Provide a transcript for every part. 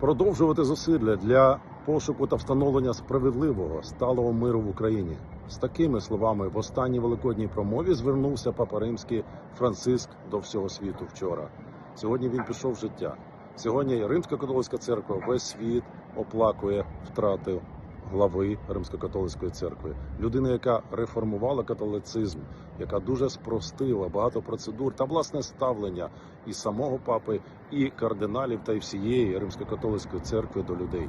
продовжувати зусилля для пошуку та встановлення справедливого сталого миру в Україні. З такими словами в останній великодній промові звернувся Папа Римський Франциск до всього світу вчора. Сьогодні він пішов життя. Сьогодні Римська католицька церква весь світ оплакує втрати глави Римсько-католицької церкви, людини, яка реформувала католицизм, яка дуже спростила багато процедур та власне ставлення і самого папи, і кардиналів, та й всієї Римсько-католицької церкви до людей.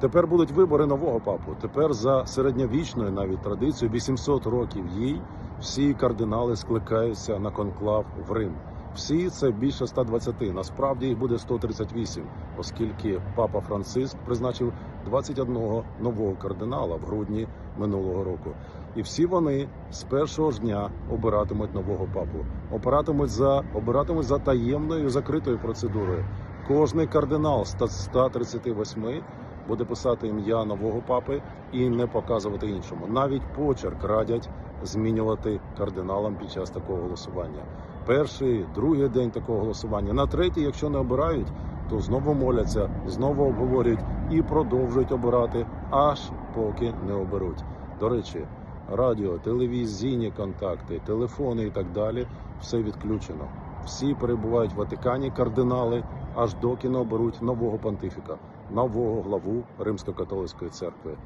Тепер будуть вибори нового папу. Тепер за середньовічною навіть традицією 800 років їй всі кардинали скликаються на конклав в Рим. Всі це більше 120, насправді їх буде 138, оскільки папа Франциск призначив 21 нового кардинала в грудні минулого року. І всі вони з першого ж дня обиратимуть нового папу. Обиратимуть за обиратимуть за таємною закритою процедурою. Кожний кардинал з 138 буде писати ім'я нового папи і не показувати іншому. Навіть почерк радять змінювати кардиналам під час такого голосування. Перший, другий день такого голосування. На третій, якщо не обирають, то знову моляться, знову обговорюють і продовжують обирати, аж поки не оберуть. До речі, радіо, телевізійні контакти, телефони і так далі все відключено. Всі перебувають в Ватикані, кардинали, аж доки не оберуть нового понтифіка, нового главу Римсько-католицької церкви.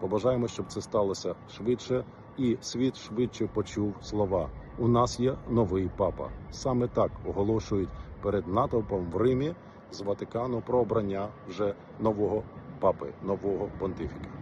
Побажаємо, щоб це сталося швидше, і світ швидше почув слова. У нас є новий папа. Саме так оголошують перед натовпом в Римі з Ватикану про обрання вже нового папи, нового понтифіка.